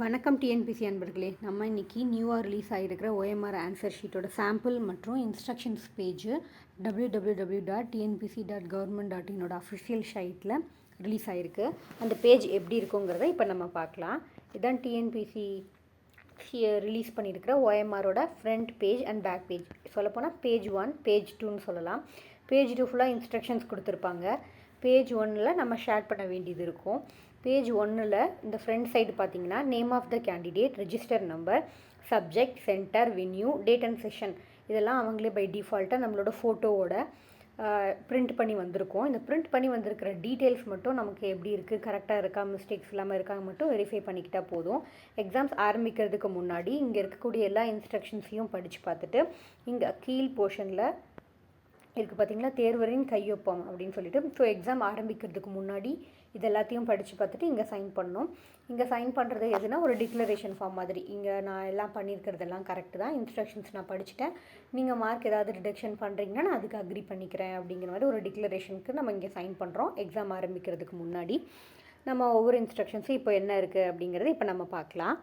வணக்கம் டிஎன்பிசி அன்பர்களே. நம்ம இன்றைக்கி நியூவாக ரிலீஸ் ஆகிருக்கிற ஓஎம்ஆர் ஆன்சர் ஷீட்டோட சாம்பிள் மற்றும் instructions page W W W dot TNPSC dot government dot என்னோட அஃபிஷியல் சைட்டில் ரிலீஸ் ஆகிருக்கு அந்த பேஜ் எப்படி இருக்குங்கிறத இப்போ நம்ம பார்க்கலாம். இதுதான் டிஎன்பிசி ரிலீஸ் பண்ணியிருக்கிற ஓஎம்ஆரோட front page and back page சொல்லப்போனால் பேஜ் ஒன் பேஜ் டூன்னு சொல்லலாம். பேஜ் டூ ஃபுல்லாக இன்ஸ்ட்ரக்ஷன்ஸ் கொடுத்துருப்பாங்க. பேஜ் ஒன்னில் நம்ம ஷேர் பண்ண வேண்டியது இருக்கும். பேஜ் ஒன்னில் இந்த ஃப்ரண்ட் சைடு பார்த்தீங்கன்னா name of the candidate register number subject centre venue date and session இதெல்லாம் அவங்களே பை டிஃபால்ட்டாக நம்மளோட ஃபோட்டோவோட பிரிண்ட் பண்ணி வந்திருக்கோம். இந்த பிரிண்ட் பண்ணி வந்திருக்கிற டீட்டெயில்ஸ் மட்டும் நமக்கு எப்படி இருக்குது கரெக்டாக இருக்கா மிஸ்டேக்ஸ் இல்லாமல் இருக்காங்க மட்டும் வெரிஃபை பண்ணிக்கிட்டால் போதும். எக்ஸாம்ஸ் ஆரம்பிக்கிறதுக்கு முன்னாடி இங்கே இருக்கக்கூடிய எல்லா இன்ஸ்ட்ரக்ஷன்ஸையும் படித்து பார்த்துட்டு இங்கே கீழ் போர்ஷனில் இருக்குது பார்த்தீங்களா தேர்வரின் கையொப்பம் அப்படின்னு சொல்லிட்டு. ஸோ எக்ஸாம் ஆரம்பிக்கிறதுக்கு முன்னாடி இது எல்லாத்தையும் படித்து பார்த்துட்டு இங்கே சைன் பண்ணோம். இங்கே சைன் பண்ணுறது எதுனா ஒரு டிக்ளரேஷன் ஃபார்ம் மாதிரி. இங்கே நான் எல்லாம் பண்ணியிருக்கிறதெல்லாம் கரெக்டு தான். இன்ஸ்ட்ரக்ஷன்ஸ் நான் படிச்சுட்டேன். நீங்கள் மார்க் ஏதாவது ரிடக்ஷன் பண்ணுறீங்கன்னா நான் அதுக்கு அக்ரி பண்ணிக்கிறேன் அப்படிங்கிற மாதிரி ஒரு டிக்ளரேஷனுக்கு நம்ம இங்கே சைன் பண்ணுறோம் எக்ஸாம் ஆரம்பிக்கிறதுக்கு முன்னாடி. நம்ம ஒவ்வொரு இன்ஸ்ட்ரக்ஷன்ஸும் இப்போ என்ன இருக்குது அப்படிங்கிறத இப்போ நம்ம பார்க்கலாம்.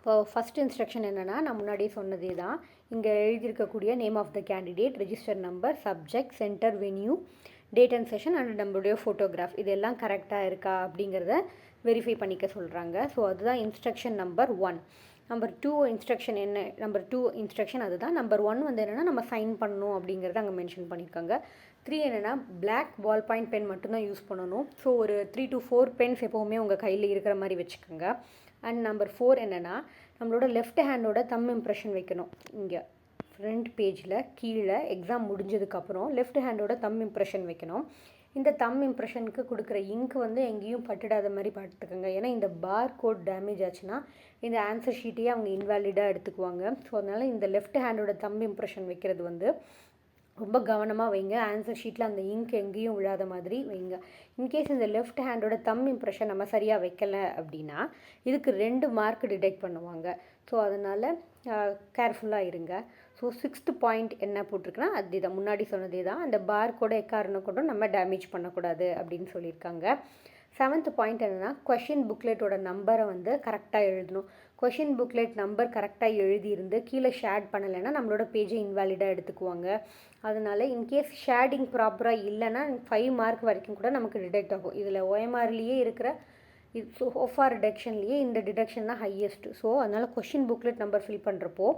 இப்போ ஃபஸ்ட் இன்ஸ்ட்ரக்ஷன் என்னென்னா நான் முன்னாடியே சொன்னதே தான் இங்கே எழுதியிருக்கக்கூடிய name of the candidate register number subject centre venue date and session and நம்மளுடைய ஃபோட்டோகிராஃப் இதெல்லாம் கரெக்டாக இருக்கா அப்படிங்கிறத வெரிஃபை பண்ணிக்க சொல்கிறாங்க ஸோ அதுதான் instruction number one number two instruction என்ன நம்பர் டூ இன்ஸ்ட்ரக்ஷன் அதுதான். நம்பர் ஒன் வந்து என்னென்னா நம்ம சைன் பண்ணணும் அப்படிங்கிறத அங்கே மென்ஷன் பண்ணியிருக்காங்க. த்ரீ என்னென்னா பிளாக் பால் பாயிண்ட் பென் மட்டும்தான் யூஸ் பண்ணணும். ஸோ ஒரு த்ரீ டு ஃபோர் பென்ஸ் எப்போவுமே உங்கள் கையில் இருக்கிற மாதிரி வச்சுக்கோங்க. அண்ட் நம்பர் ஃபோர் என்னென்னா நம்மளோட லெஃப்ட் ஹேண்டோட தம் இம்ப்ரெஷன் வைக்கணும். இங்கே ஃப்ரண்ட் பேஜில் கீழே எக்ஸாம் முடிஞ்சதுக்கப்புறம் லெஃப்ட் ஹேண்டோட தம் இம்ப்ரெஷன் வைக்கணும். இந்த தம் இம்ப்ரெஷனுக்கு கொடுக்குற இங்க் வந்து எங்கேயும் பட்டுடாத மாதிரி பார்த்துக்கோங்க. ஏன்னா இந்த பார் கோட் டேமேஜ் ஆச்சுன்னா இந்த ஆன்சர் ஷீட்டையே அவங்க இன்வேலிடாக எடுத்துக்குவாங்க. ஸோ அதனால் இந்த லெஃப்ட் ஹேண்டோட தம் இம்ப்ரெஷன் வைக்கிறது வந்து ரொம்ப கவனமாக வைங்க. ஆன்சர் ஷீட்டில் அந்த இங்க் எங்கேயும் விழாத மாதிரி வைங்க. இன்கேஸ் இந்த லெஃப்ட் ஹேண்டோட தம் இம்ப்ரெஷன் நம்ம சரியாக வைக்கலை அப்படின்னா இதுக்கு ரெண்டு மார்க் டிடெக்ட் பண்ணுவாங்க. ஸோ அதனால் கேர்ஃபுல்லாக இருங்க. ஸோ சிக்ஸ்த்து பாயிண்ட் என்ன போட்டிருக்குன்னா அது தான் முன்னாடி சொன்னதே தான் அந்த பார் கூட எக்காரணம் கூட நம்ம டேமேஜ் பண்ணக்கூடாது அப்படின்னு சொல்லியிருக்காங்க. செவன்த் பாயிண்ட் என்னென்னா கொஷின் புக்லெட்டோட நம்பரை வந்து கரெக்டாக எழுதணும். கொஷின் புக்லெட் நம்பர் கரெக்டாக எழுதியிருந்து கீழே ஷேட் பண்ணலைன்னா நம்மளோட பேஜை இன்வாலிடாக எடுத்துக்குவாங்க. அதனால இன்கேஸ் ஷேடிங் ப்ராப்பராக இல்லைன்னா ஃபைவ் மார்க் வரைக்கும் கூட நமக்கு டிடெக்ட் ஆகும். இதில் ஓஎம்ஆர்லேயே இருக்கிற இது ஸோ ஓஃபார் டிடெக்ஷன்லேயே இந்த டிடக்ஷன் தான் ஹையஸ்ட் ஸோ அதனால் கொஷின் புக்லெட் நம்பர் ஃபில் பண்ணுறப்போ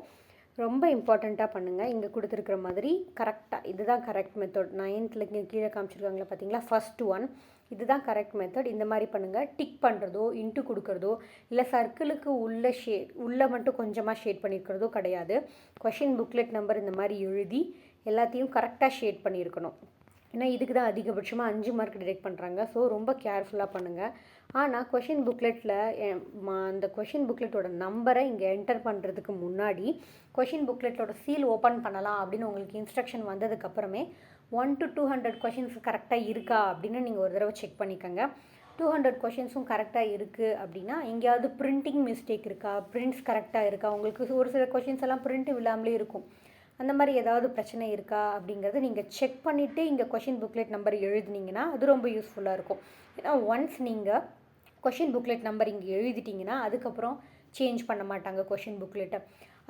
ரொம்ப இம்பார்ட்டண்ட்டாக பண்ணுங்கள் இங்கே கொடுத்துருக்குற மாதிரி கரெக்டாக இதுதான் கரெக்ட் மெத்தட் நைன்த்தில் இங்கே கீழே காமிச்சிருக்காங்களா பார்த்தீங்களா ஃபஸ்ட் ஒன் இதுதான் கரெக்ட் மெத்தட் இந்த மாதிரி பண்ணுங்கள் டிக் பண்ணுறதோ இன்ட்டு கொடுக்குறதோ இல்லை சர்க்கிளுக்கு உள்ள ஷேட் உள்ளே மட்டும் கொஞ்சமாக ஷேட் பண்ணியிருக்கிறதோ கிடையாது. கொஷின் புக்லெட் நம்பர் இந்த மாதிரி எழுதி எல்லாத்தையும் கரெக்டாக ஷேட் பண்ணியிருக்கணும். ஏன்னா இதுக்கு தான் அதிகபட்சமாக அஞ்சு மார்க் டிடெக்ட் பண்ணுறாங்க ஸோ ரொம்ப கேர்ஃபுல்லாக பண்ணுங்கள் ஆனால் கொஷின் புக்லெட்டில் அந்த கொஷின் புக்லெட்டோட நம்பரை இங்கே என்டர் பண்ணுறதுக்கு முன்னாடி கொஷின் புக்லெட்டோட சீல் ஓப்பன் பண்ணலாம் அப்படின்னு உங்களுக்கு instruction வந்ததுக்கப்புறமே one to two hundred questions கரெக்டாக இருக்கா அப்படின்னு நீங்கள் ஒரு தடவை செக் பண்ணிக்கோங்க. டூ ஹண்ட்ரட் கொஷின்ஸும் கரெக்டாக இருக்குது அப்படின்னா எங்கேயாவது பிரிண்டிங் மிஸ்டேக் இருக்கா? பிரிண்ட்ஸ் கரெக்டாக இருக்கா? உங்களுக்கு ஒரு சில கொஷின்ஸ் எல்லாம் பிரிண்ட் இல்லாமலே இருக்கும். அந்த மாதிரி ஏதாவது பிரச்சனை இருக்கா அப்படிங்கிறத நீங்கள் செக் பண்ணிவிட்டு இங்கே கொஷின் புக்லெட் நம்பர் எழுதுனீங்கன்னா அது ரொம்ப யூஸ்ஃபுல்லாக இருக்கும். ஏன்னா ஒன்ஸ் நீங்கள் கொஷின் புக்லெட் நம்பர் இங்கே எழுதிட்டிங்கன்னா அதுக்கப்புறம் சேஞ்ச் பண்ண மாட்டாங்க கொஷின் புக்லெட்டை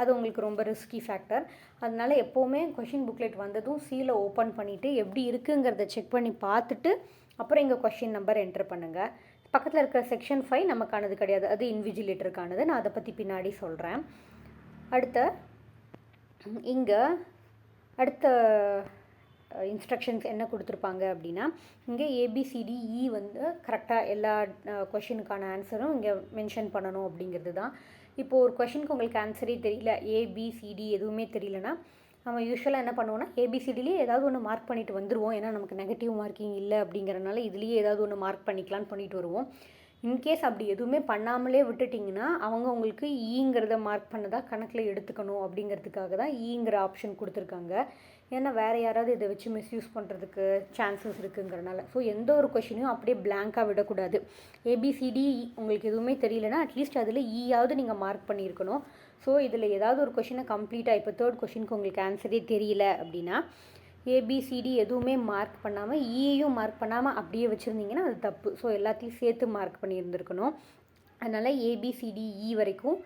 அது உங்களுக்கு ரொம்ப ரிஸ்கி ஃபேக்டர் அதனால் எப்போவுமே கொஷின் புக்லெட் வந்ததும் சீலை ஓப்பன் பண்ணிவிட்டு எப்படி இருக்குங்கிறத செக் பண்ணி பார்த்துட்டு அப்புறம் இங்கே கொஷின் நம்பர் என்ட்ரு பண்ணுங்கள் பக்கத்தில் இருக்கிற செக்ஷன் ஃபைவ் நமக்கானது கிடையாது. அது இன்விஜிலேட்டருக்கானது நான் அதை பற்றி பின்னாடி சொல்கிறேன் அடுத்த இங்கே அடுத்த இன்ஸ்ட்ரக்ஷன்ஸ் என்ன கொடுத்துருப்பாங்க அப்படின்னா இங்கே ஏபிசிடிஇ e வந்து கரெக்டாக எல்லா கொஷினுக்கான ஆன்சரும் இங்கே மென்ஷன் பண்ணணும் அப்படிங்கிறது தான் இப்போது ஒரு கொஷினுக்கு உங்களுக்கு ஆன்சரே தெரியல ஏபிசிடி எதுவுமே தெரியலனா நம்ம யூஸ்வலாக என்ன பண்ணுவோம்னா ஏபிசிடிலேயே ஏதாவது ஒன்று மார்க் பண்ணிட்டு வந்துடுவோம் ஏன்னா நமக்கு நெகட்டிவ் மார்க்கிங் இல்லை அப்படிங்கிறனால இதுலேயே ஏதாவது ஒன்று மார்க் பண்ணிக்கலான்னு பண்ணிட்டு வருவோம். இன்கேஸ் அப்படி எதுவுமே பண்ணாமலே விட்டுட்டிங்கன்னா அவங்க உங்களுக்கு e ஈங்கிறத மார்க் பண்ணதாக கணக்கில் எடுத்துக்கணும் அப்படிங்கிறதுக்காக தான் e ஈங்கிற ஆப்ஷன் கொடுத்துருக்காங்க. ஏன்னா வேறு யாராவது இதை வச்சு மிஸ்யூஸ் பண்ணுறதுக்கு சான்சஸ் இருக்குங்கிறனால. ஸோ எந்த ஒரு கொஷினையும் அப்படியே பிளாங்காக விடக்கூடாது. ஏபிசிடி e உங்களுக்கு எதுவுமே தெரியலனா அட்லீஸ்ட் அதில் ஈயாவது நீங்கள் மார்க் பண்ணியிருக்கணும். ஸோ இதில் ஏதாவது ஒரு கொஷினை கம்ப்ளீட்டாக இப்போ தேர்ட் கொஷினுக்கு உங்களுக்கு ஆன்சரே தெரியல அப்படின்னா ஏபிசிடி எதுவுமே மார்க் பண்ணாமல் ஈயையும் e மார்க் பண்ணாமல் அப்படியே வச்சுருந்தீங்கன்னா அது தப்பு. ஸோ எல்லாத்தையும் சேர்த்து மார்க் பண்ணியிருந்துருக்கணும். அதனால் ஏபிசிடிஇ e வரைக்கும்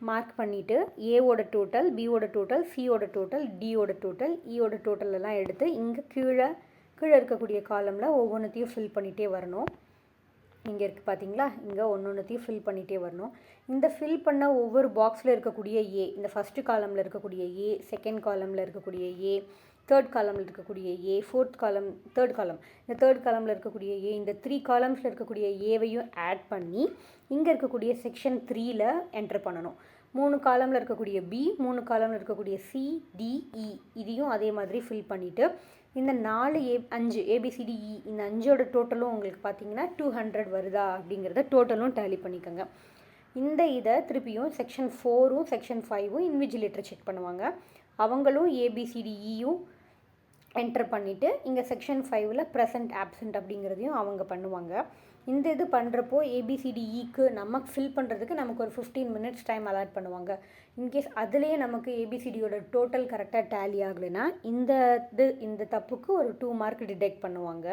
மார்க் பண்ணிவிட்டு ஏவோட டோட்டல் பியோட டோட்டல் சியோட டோட்டல் டியோட டோட்டல் இயோட டோட்டல் எல்லாம் எடுத்து இங்கே கீழே கீழே இருக்கக்கூடிய காலமில் ஒவ்வொன்றத்தையும் ஃபில் பண்ணிகிட்டே வரணும். இங்கே இருக்குது பார்த்தீங்களா இங்கே ஒன்று ஒன்றுத்தையும் ஃபில் பண்ணிகிட்டே வரணும். இந்த ஃபில் பண்ண ஒவ்வொரு பாக்ஸில் இருக்கக்கூடிய ஏ இந்த ஃபஸ்ட்டு காலமில் இருக்கக்கூடிய ஏ செகண்ட் காலமில் இருக்கக்கூடிய ஏ தேர்ட் காலமில் இருக்கக்கூடிய ஏ ஃபோர்த் காலம் தேர்ட் காலம் இந்த தேர்ட் காலமில் இருக்கக்கூடிய ஏ இந்த த்ரீ காலம்ஸில் இருக்கக்கூடிய ஏவையும் ஆட் பண்ணி இங்கே இருக்கக்கூடிய செக்ஷன் த்ரீயில் என்டர் பண்ணணும். மூணு காலமில் இருக்கக்கூடிய பி மூணு காலமில் இருக்கக்கூடிய சி டிஇ e இதையும் அதே மாதிரி ஃபில் பண்ணிவிட்டு இந்த நாலு ஏ அஞ்சு ஏபிசிடிஇ e இந்த அஞ்சோட டோட்டலும் உங்களுக்கு பார்த்தீங்கன்னா டூ ஹண்ட்ரட் வருதா அப்படிங்கிறத டோட்டலும் டேலி பண்ணிக்கோங்க. இந்த இதை திருப்பியும் செக்ஷன் ஃபோரும் செக்ஷன் ஃபைவும் இன்விஜிலேட்டர் செக் பண்ணுவாங்க. அவங்களும் ஏபிசிடிஇயும் என்டர் பண்ணிவிட்டு இங்கே செக்ஷன் ஃபைவ்ல ப்ரெசன்ட் ஆப்சண்ட் அப்படிங்கிறதையும் அவங்க பண்ணுவாங்க. இந்த இது பண்ணுறப்போ ஏபிசிடிஇக்கு e நமக்கு ஃபில் பண்ணுறதுக்கு நமக்கு ஒரு ஃபிஃப்டீன் மினிட்ஸ் டைம் அலாட் பண்ணுவாங்க. இன்கேஸ் அதுலேயே நமக்கு ஏபிசிடியோட டோட்டல் கரெக்டாக டேலி ஆகலைன்னா இந்த இது இந்த தப்புக்கு ஒரு டூ மார்க் டிடெக்ட் பண்ணுவாங்க.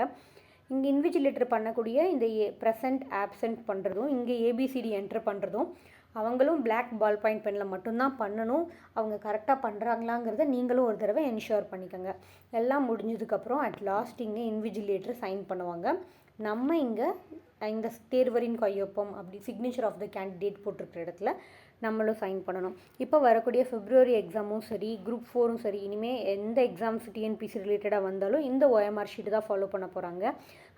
இங்கே இன்விஜிலேட்டர் பண்ணக்கூடிய இந்த ஏ ப்ரெசன்ட் ஆப்சண்ட் பண்ணுறதும் இங்கே ஏபிசிடி என்டர் பண்ணுறதும் அவங்களும் பிளாக் பால் பாயிண்ட் பெனில் மட்டும்தான் பண்ணணும். அவங்க கரெக்டாக பண்ணுறாங்களாங்கிறத நீங்களும் ஒரு தடவை என்ஷூர் பண்ணிக்கோங்க. எல்லாம் முடிஞ்சதுக்கப்புறம் அட் லாஸ்ட் இங்கே இன்விஜிலேட்டர் சைன் பண்ணுவாங்க. நம்ம இங்கே இந்த தேர்வரின் கையொப்பம் அப்படி சிக்னேச்சர் ஆஃப் த கேண்டிடேட் போட்டிருக்கிற இடத்துல நம்மளும் சைன் பண்ணணும். இப்போ வரக்கூடிய ஃபிப்ரவரி எக்ஸாமும் சரி குரூப் ஃபோரும் சரி இனிமேல் எந்த எக்ஸாம்ஸ் டிஎன்பிசி ரிலேட்டடாக வந்தாலும் இந்த ஓஎம்ஆர் ஷீட்டு தான் ஃபாலோ பண்ண போகிறாங்க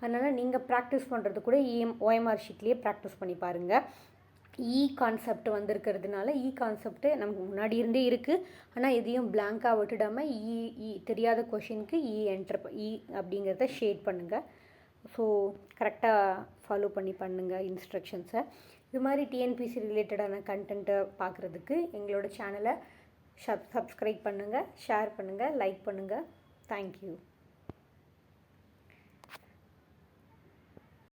அதனால் நீங்கள் ப்ராக்டிஸ் பண்ணுறது கூட இஎம் ஓஎம்ஆர் ஷீட்லேயே ப்ராக்டிஸ் பண்ணி பாருங்கள் E இ கான்செப்ட் வந்திருக்கிறதுனால e இ கான்செப்ட் நமக்கு முன்னாடி இருந்தே இருக்குது ஆனால் எதையும் பிளாங்காக விட்டுடாமல் இ e, இ தெரியாத கொஷினுக்கு இ என்டர் இ அப்படிங்கிறத ஷேட் பண்ணுங்கள் ஸோ கரெக்டாக ஃபாலோ பண்ணி பண்ணுங்கள் இன்ஸ்ட்ரக்ஷன்ஸை இது மாதிரி டிஎன்பிசி ரிலேட்டடான கண்டென்ட்டை பார்க்குறதுக்கு எங்களோட சேனலை சப் சப்ஸ்கிரைப் பண்ணுங்கள் ஷேர் பண்ணுங்கள் லைக் பண்ணுங்கள் தேங்க்யூ